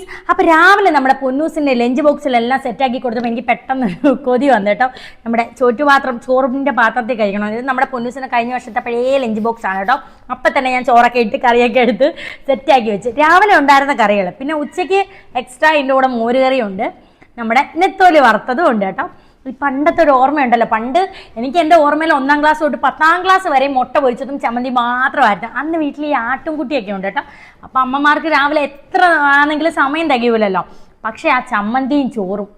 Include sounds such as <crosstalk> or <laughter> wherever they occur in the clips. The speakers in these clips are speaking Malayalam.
ഗൈസ് അപ്പോൾ രാവിലെ നമ്മുടെ പൊന്നൂസിന്റെ ലഞ്ച് ബോക്സിലെല്ലാം സെറ്റാക്കി കൊടുത്തപ്പോൾ എനിക്ക് പെട്ടെന്ന് കൊതി വന്നു കേട്ടോ. നമ്മുടെ ചോറ്റുപാത്രം ചോറിന്റെ പാത്രത്തിൽ കഴിക്കണം. ഇത് നമ്മുടെ പൊന്നൂസിന്റെ കഴിഞ്ഞ വർഷത്തെ പഴയ ലഞ്ച് ബോക്സ് ആണ് കേട്ടോ. അപ്പം തന്നെ ഞാൻ ചോറൊക്കെ ഇട്ട് കറിയൊക്കെ എടുത്ത് സെറ്റാക്കി വെച്ച്. രാവിലെ ഉണ്ടായിരുന്ന കറികൾ പിന്നെ ഉച്ചയ്ക്ക് എക്സ്ട്രാ ഇതിന്റെ കൂടെ മോരുകറിയുണ്ട്. നമ്മുടെ നെത്തോലി വറുത്തതും ഉണ്ട് കേട്ടോ. പണ്ടത്തെ ഒരു ഓർമ്മയുണ്ടല്ലോ. പണ്ട് എനിക്ക് എന്റെ ഓർമ്മയിൽ ഒന്നാം ക്ലാസ് തൊട്ട് പത്താം ക്ലാസ് വരെ മുട്ട പൊരിച്ചതും ചമ്മന്തി മാത്രമായിരുന്നു. അന്ന് വീട്ടിൽ ഈ ആട്ടുംകുട്ടിയൊക്കെ ഉണ്ട് കേട്ടോ. അപ്പം അമ്മമാർക്ക് രാവിലെ എത്ര ആണെങ്കിലും സമയം തികയൂലല്ലോ. പക്ഷേ ആ ചമ്മന്തിയും ചോറും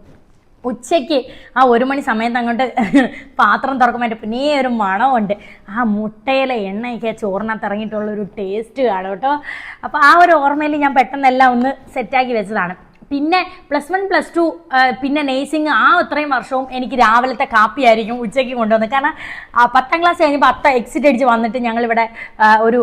ഉച്ചയ്ക്ക് ആ ഒരു മണി സമയത്ത് അങ്ങോട്ട് <laughs> പാത്രം തുറക്കുമ്പോൾ പിന്നെ ഒരു മണമുണ്ട്. ആ മുട്ടയിലെ എണ്ണയൊക്കെ ചോറിനകത്ത് ഇറങ്ങിയിട്ടുള്ളൊരു ടേസ്റ്റ് കാണും കേട്ടോ. അപ്പോൾ ആ ഒരു ഓർമ്മയിൽ ഞാൻ പെട്ടെന്നെല്ലാം ഒന്ന് സെറ്റാക്കി വെച്ചതാണ്. പിന്നെ പ്ലസ് വൺ പ്ലസ് ടു പിന്നെ നേഴ്സിംഗ് ആ അത്രയും വർഷവും എനിക്ക് രാവിലത്തെ കാപ്പിയായിരിക്കും ഉച്ചയ്ക്ക് കൊണ്ടുവന്നത്. കാരണം പത്താം ക്ലാസ് കഴിഞ്ഞപ്പോൾ അത്ത എക്സിറ്റ് അടിച്ച് വന്നിട്ട് ഞങ്ങളിവിടെ ഒരു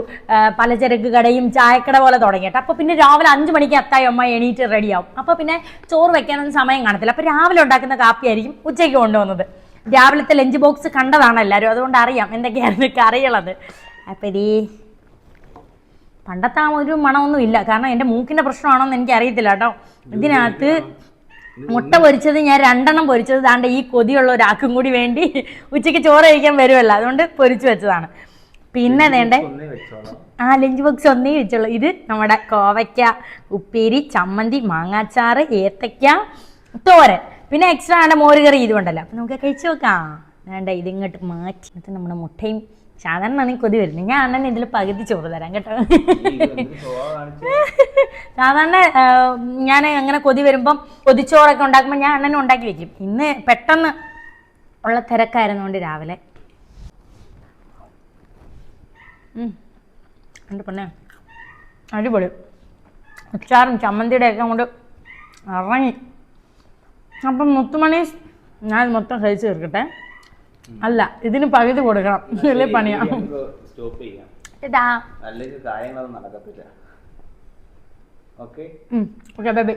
പലചരക്ക് കടയും ചായക്കട പോലെ തുടങ്ങിയിട്ട്. അപ്പോൾ പിന്നെ രാവിലെ അഞ്ച് മണിക്ക് അത്തായി അമ്മ എണീറ്റ് റെഡിയാവും അപ്പോൾ പിന്നെ ചോറ് വെക്കാനൊന്നും സമയം കാണത്തില്ല. അപ്പോൾ രാവിലെ ഉണ്ടാക്കുന്ന കാപ്പിയായിരിക്കും ഉച്ചയ്ക്ക് കൊണ്ടുവന്നത്. രാവിലത്തെ ലഞ്ച് ബോക്സ് കണ്ടതാണ് എല്ലാവരും. അതുകൊണ്ട് അറിയാം എന്തൊക്കെയായിരുന്നു കറികളത് അപ്പോൾ ഇതേ പണ്ടത്തെ ആ ഒരു മണമൊന്നും ഇല്ല കാരണം എന്റെ മൂക്കിന്റെ പ്രശ്നമാണോന്ന് എനിക്ക് അറിയത്തില്ല കേട്ടോ ഇതിനകത്ത് മുട്ട പൊരിച്ചത് ഞാൻ രണ്ടെണ്ണം പൊരിച്ചത് ദാണ്ട് ഈ കൊതിയുള്ള ഒരാക്കും കൂടി വേണ്ടി ഉച്ചയ്ക്ക് ചോറ് കഴിക്കാൻ വരുമല്ലോ അതുകൊണ്ട് പൊരിച്ചു വെച്ചതാണ്. പിന്നെ വേണ്ടേ? ആ ലഞ്ച് ബോക്സ് ഒന്നേ വെച്ചുള്ളൂ. ഇത് നമ്മുടെ കോവയ്ക്ക ഉപ്പേരി ചമ്മന്തി മാങ്ങാച്ചാറ് ഏത്തയ്ക്ക തോരൻ. പിന്നെ എക്സ്ട്രാ ആണ് മോരുകറി ഇതുകൊണ്ടല്ലോ അപ്പം നമുക്ക് കഴിച്ചു നോക്കാം. വേണ്ട ഇതിങ്ങോട്ട് മാറ്റി. എന്നിട്ട് നമ്മുടെ മുട്ടയും സാധാരണ ആണെങ്കിൽ കൊതി വരുന്നത്. ഞാൻ അണ്ണൻ ഇതിൽ പകുതി ചോറ് തരാം കേട്ടോ. സാധാരണ ഞാൻ അങ്ങനെ കൊതി വരുമ്പം കൊതിച്ചോറൊക്കെ ഉണ്ടാക്കുമ്പോൾ ഞാൻ അണ്ണനും ഉണ്ടാക്കി വെക്കും. ഇന്ന് പെട്ടെന്ന് ഉള്ള തിരക്കായിരുന്നുകൊണ്ട് രാവിലെ. എന്റെ പൊന്നെ? അടിപൊളി. അച്ചാറും ചമ്മന്തിയുടെ ഒക്കെ കൊണ്ട് ഇറങ്ങി. അപ്പം മുത്തുമണി ഞാൻ മൊത്തം കഴിച്ച് തീർക്കട്ടെ. അല്ല ഇതിന് പകുതി കൊടുക്കണം. അല്ലേ പണിയാ? സ്റ്റോപ്പ് ചെയ്യാം? ഇതാ. അല്ലെങ്കിൽ കാര്യങ്ങളൊന്നും നടക്കത്തില്ല. Okay okay bye bye